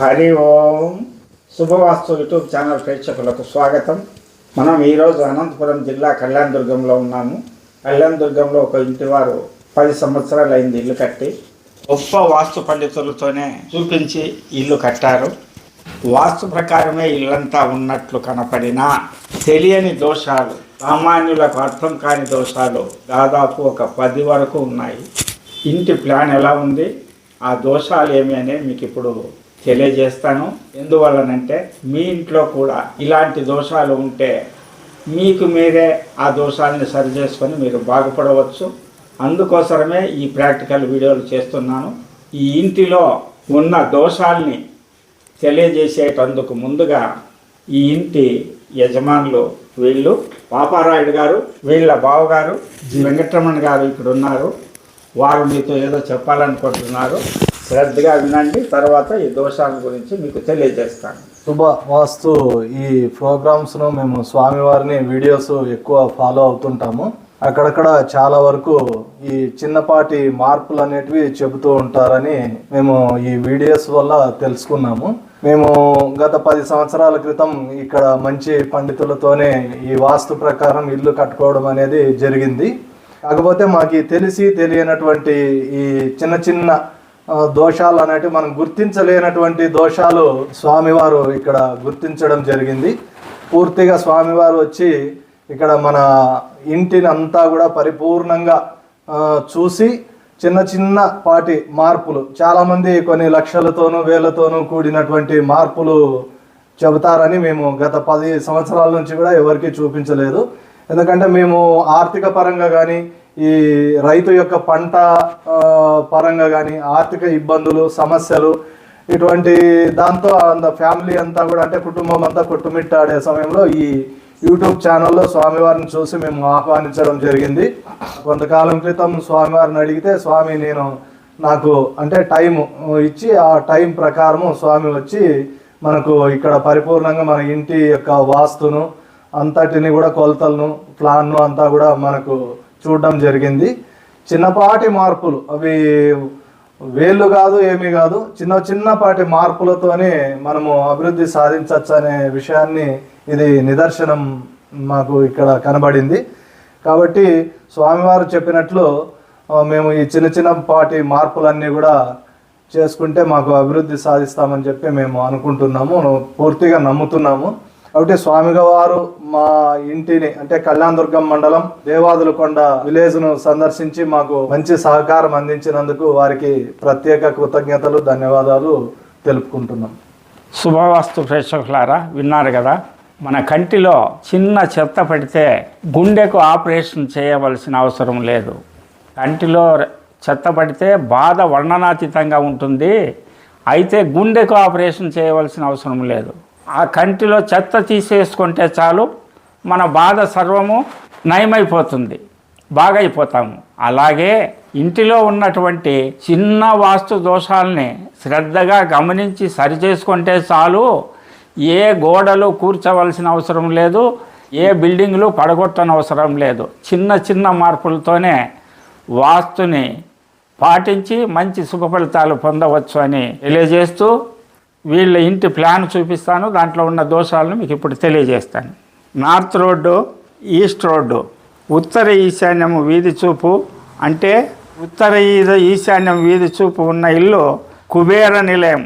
హరి ఓం శుభవాస్తు YouTube channel ప్రేక్షకులకు స్వాగతం. మనం ఈరోజు అనంతపురం జిల్లా కళ్యాణదుర్గంలో ఉన్నాము. కళ్యాణదుర్గంలో ఒక ఇంటి వారు పది సంవత్సరాలు అయింది ఇల్లు కట్టి. గొప్ప వాస్తు పండితులతోనే చూపించి ఇల్లు కట్టారు. వాస్తు ప్రకారమే ఇల్లంతా ఉన్నట్లు కనపడినా తెలియని దోషాలు సామాన్యులకు అర్థం కాని దోషాలు దాదాపు ఒక పది వరకు ఉన్నాయి. ఇంటి ప్లాన్ ఎలా ఉంది? ఆ దోషాలు ఏమి అనేది మీకు ఇప్పుడు తెలియజేస్తాను. ఎందువల్లనంటే మీ ఇంట్లో కూడా ఇలాంటి దోషాలు ఉంటే మీకు మీరే ఆ దోషాలని సరి చేసుకొని మీరు బాగుపడవచ్చు. అందుకోసమే ఈ ప్రాక్టికల్ వీడియోలు చేస్తున్నాను. ఈ ఇంటిలో ఉన్న దోషాల్ని తెలియజేసేటందుకు ముందుగా ఈ ఇంటి యజమానులు వీళ్ళు పాపారాయుడు గారు వీళ్ళ బావగారు వెంకటరమణ గారు ఇక్కడ ఉన్నారు వారు మీతో ఏదో చెప్పాలనుకుంటున్నారు. శ్రద్ధగా వినండి. తర్వాత ఈ దోషాల గురించి మీకు తెలియజేస్తాను. శుభ వాస్తు. ఈ ప్రోగ్రామ్స్ను మేము స్వామివారిని వీడియోస్ ఎక్కువ ఫాలో అవుతుంటాము. అక్కడక్కడ చాలా వరకు ఈ చిన్నపాటి మార్పులు అనేటివి చెబుతూ ఉంటారని మేము ఈ వీడియోస్ వల్ల తెలుసుకున్నాము. మేము గత పది సంవత్సరాల క్రితం ఇక్కడ మంచి పండితులతోనే ఈ వాస్తు ప్రకారం ఇల్లు కట్టుకోవడం అనేది జరిగింది. కాకపోతే మాకు తెలిసి తెలియనటువంటి ఈ చిన్న చిన్న దోషాలు అనేటివి మనం గుర్తించలేనటువంటి దోషాలు స్వామివారు ఇక్కడ గుర్తించడం జరిగింది. పూర్తిగా స్వామివారు వచ్చి ఇక్కడ మన ఇంటిని అంతా కూడా పరిపూర్ణంగా చూసి చిన్న చిన్న పాటి మార్పులు చాలామంది కొన్ని లక్షలతోనూ వేలతోనూ కూడినటువంటి మార్పులు చెబుతారని మేము గత పది సంవత్సరాల నుంచి కూడా ఎవరికీ చూపించలేదు. ఎందుకంటే మేము ఆర్థిక పరంగా కానీ ఈ రైతు యొక్క పంట పరంగా కానీ ఆర్థిక ఇబ్బందులు సమస్యలు ఇటువంటి దాంతో అంత ఫ్యామిలీ అంతా కూడా అంటే కుటుంబం అంతా కొట్టుమిట్టాడే సమయంలో ఈ యూట్యూబ్ ఛానల్లో స్వామివారిని చూసి మేము ఆహ్వానించడం జరిగింది. కొంతకాలం క్రితం స్వామివారిని అడిగితే స్వామి నేను నాకు అంటే టైం ఇచ్చి ఆ టైం ప్రకారము స్వామి వచ్చి మనకు ఇక్కడ పరిపూర్ణంగా మన ఇంటి యొక్క వాస్తును అంతటిని కూడా కొలతలను ప్లాన్ను అంతా కూడా మనకు చూడడం జరిగింది. చిన్నపాటి మార్పులు అవి వేళ్ళు కాదు ఏమీ కాదు చిన్న చిన్నపాటి మార్పులతోనే మనము అభివృద్ధి సాధించవచ్చు అనే విషయాన్ని ఇది నిదర్శనం మాకు ఇక్కడ కనబడింది. కాబట్టి స్వామివారు చెప్పినట్లు మేము ఈ చిన్న చిన్న పాటి మార్పులన్నీ కూడా చేసుకుంటే మాకు అభివృద్ధి సాధిస్తామని చెప్పి మేము అనుకుంటున్నాము పూర్తిగా నమ్ముతున్నాము. కాబట్టి స్వామిగా వారు మా ఇంటిని అంటే కళ్యాణదుర్గం మండలం దేవాదులకొండ విలేజ్ను సందర్శించి మాకు మంచి సహకారం అందించినందుకు వారికి ప్రత్యేక కృతజ్ఞతలు ధన్యవాదాలు తెలుపుకుంటున్నాం. శుభవాస్తు ప్రేక్షకులారా విన్నారు కదా మన కంటిలో చిన్న చెత్త పడితే గుండెకు ఆపరేషన్ చేయవలసిన అవసరం లేదు. కంటిలో చెత్త పడితే బాధ వర్ణనాతీతంగా ఉంటుంది. అయితే గుండెకు ఆపరేషన్ చేయవలసిన అవసరం లేదు. ఆ కంటిలో చెత్త తీసేసుకుంటే చాలు మన బాధ సర్వము నయమైపోతుంది బాగైపోతాము. అలాగే ఇంటిలో ఉన్నటువంటి చిన్న వాస్తు దోషాలని శ్రద్ధగా గమనించి సరిచేసుకుంటే చాలు. ఏ గోడలు కూర్చవలసిన అవసరం లేదు ఏ బిల్డింగ్లు పడగొట్టని అవసరం లేదు. చిన్న చిన్న మార్పులతోనే వాస్తుని పాటించి మంచి శుభ ఫలితాలు పొందవచ్చు అని తెలియజేస్తూ వీళ్ళ ఇంటి ప్లాన్ చూపిస్తాను దాంట్లో ఉన్న దోషాలను మీకు ఇప్పుడు తెలియజేస్తాను. నార్త్ రోడ్డు ఈస్ట్ రోడ్డు ఉత్తర ఈశాన్యం వీధి చూపు అంటే ఉత్తర ఈద ఈశాన్యం వీధి చూపు ఉన్న ఇల్లు కుబేర నిలయం.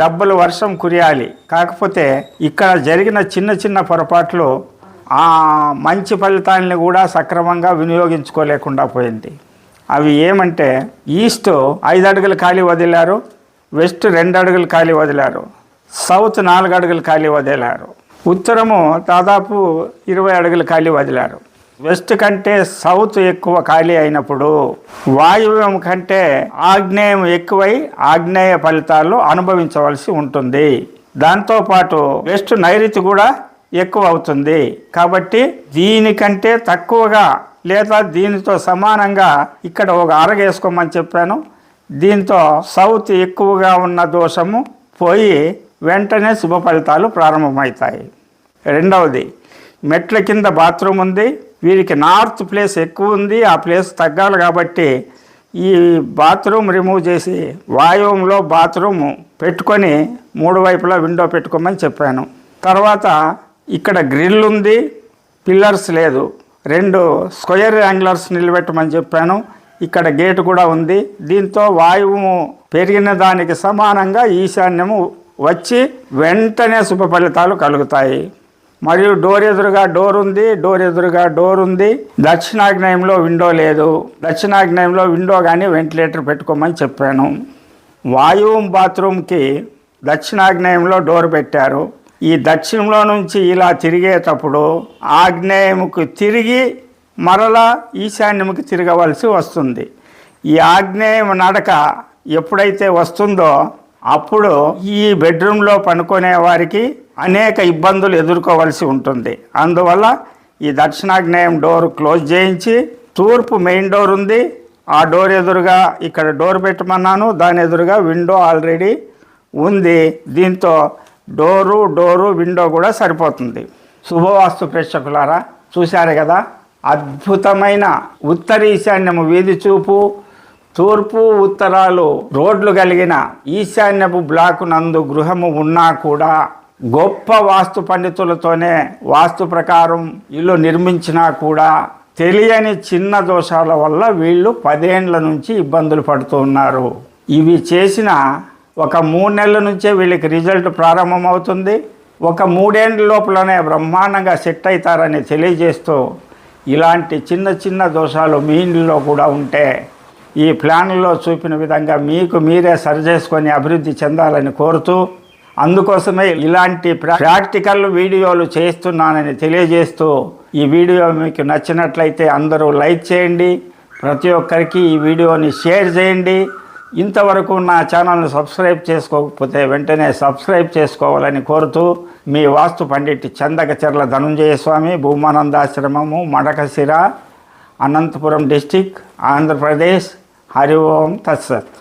డబ్బులు వర్షం కురియాలి. కాకపోతే ఇక్కడ జరిగిన చిన్న చిన్న పొరపాట్లు ఆ మంచి ఫలితాలని కూడా సక్రమంగా వినియోగించుకోలేకుండా పోయింది. అవి ఏమంటే ఈస్ట్ ఐదు అడుగులు ఖాళీ వదిలారు వెస్ట్ రెండు అడుగులు ఖాళీ వదిలారు. సౌత్ నాలుగు అడుగులు ఖాళీ వదిలారు. ఉత్తరము దాదాపు ఇరవై అడుగులు ఖాళీ వదిలారు. వెస్ట్ కంటే సౌత్ ఎక్కువ ఖాళీ అయినప్పుడు వాయువ్యం కంటే ఆగ్నేయం ఎక్కువై ఆగ్నేయ ఫలితాలు అనుభవించవలసి ఉంటుంది. దాంతోపాటు వెస్ట్ నైరుతి కూడా ఎక్కువ అవుతుంది. కాబట్టి దీనికంటే తక్కువగా లేదా దీనితో సమానంగా ఇక్కడ ఒక అరగేసుకోమని చెప్పాను. దీంతో సౌత్ ఎక్కువగా ఉన్న దోషము పోయి వెంటనే శుభ ఫలితాలు ప్రారంభమవుతాయి. రెండవది మెట్ల కింద బాత్రూమ్ ఉంది వీరికి నార్త్ ప్లేస్ ఎక్కువ ఉంది ఆ ప్లేస్ తగ్గాలి కాబట్టి ఈ బాత్రూమ్ రిమూవ్ చేసి వాయువులో బాత్రూమ్ పెట్టుకొని మూడు వైపులా విండో పెట్టుకోమని చెప్పాను. తర్వాత ఇక్కడ గ్రిల్ ఉంది పిల్లర్స్ లేదు రెండు స్క్వేర్ యాంగ్లర్స్ నిలబెట్టమని చెప్పాను. ఇక్కడ గేటు కూడా ఉంది. దీంతో వాయువు పెరిగిన దానికి సమానంగా ఈశాన్యము వచ్చి వెంటనే శుభ ఫలితాలు కలుగుతాయి. మరియు డోర్ ఎదురుగా డోర్ ఉంది. డోర్ ఎదురుగా డోర్ ఉంది. దక్షిణాగ్నేయంలో విండో లేదు. దక్షిణాగ్నేయంలో విండో కానీ వెంటిలేటర్ పెట్టుకోమని చెప్పాను. వాయువు బాత్రూమ్కి దక్షిణాగ్నేయంలో డోర్ పెట్టారు. ఈ దక్షిణంలో నుంచి ఇలా తిరిగేటప్పుడు ఆగ్నేయముకు తిరిగి మరలా ఈశాన్యముకి తిరగవలసి వస్తుంది. ఈ ఆగ్నేయం నడక ఎప్పుడైతే వస్తుందో అప్పుడు ఈ బెడ్రూమ్లో పనుకునే వారికి అనేక ఇబ్బందులు ఎదుర్కోవలసి ఉంటుంది. అందువల్ల ఈ దక్షిణాగ్నేయం డోర్ క్లోజ్ చేయించి తూర్పు మెయిన్ డోర్ ఉంది. ఆ డోర్ ఎదురుగా ఇక్కడ డోర్ పెట్టమన్నాను. దాని ఎదురుగా విండో ఆల్రెడీ ఉంది. దీంతో డోరు డోరు విండో కూడా సరిపోతుంది. శుభవాస్తు ప్రేక్షకులారా చూశారు కదా? అద్భుతమైన ఉత్తర ఈశాన్యము వీధి చూపు తూర్పు ఉత్తరాలు రోడ్లు కలిగిన ఈశాన్యపు బ్లాకు నందు గృహము ఉన్నా కూడా గొప్ప వాస్తు పండితులతోనే వాస్తు ప్రకారం ఇల్లు నిర్మించినా కూడా తెలియని చిన్న దోషాల వల్ల వీళ్ళు పదేండ్ల నుంచి ఇబ్బందులు పడుతూ ఉన్నారు. ఇవి చేసిన ఒక మూడు నెలల నుంచే వీళ్ళకి రిజల్ట్ ప్రారంభమవుతుంది. ఒక మూడేండ్ల లోపలనే బ్రహ్మాండంగా సెట్ అవుతారని తెలియజేస్తూ ఇలాంటి చిన్న చిన్న దోషాలు మీ ఇంట్లో కూడా ఉంటే ఈ ప్లాన్లో చూపిన విధంగా మీకు మీరే సరి చేసుకొని అభివృద్ధి చెందాలని కోరుతూ అందుకోసమే ఇలాంటి ప్రా- ప్రాక్టికల్ వీడియోలు చేస్తున్నానని తెలియజేస్తూ ఈ వీడియో మీకు నచ్చినట్లయితే అందరూ లైక్ చేయండి. ప్రతి ఒక్కరికి ఈ వీడియోని షేర్ చేయండి. ఇంతవరకు నా ఛానల్ను సబ్స్క్రైబ్ చేసుకోకపోతే వెంటనే సబ్స్క్రైబ్ చేసుకోవాలని కోరుతూ మీ వాస్తు పండిట్ చందకచెర్ల ధనుంజయ స్వామి భూమానందాశ్రమము మడకశిర అనంతపురం డిస్టిక్ ఆంధ్రప్రదేశ్. హరి ఓం తత్సత్.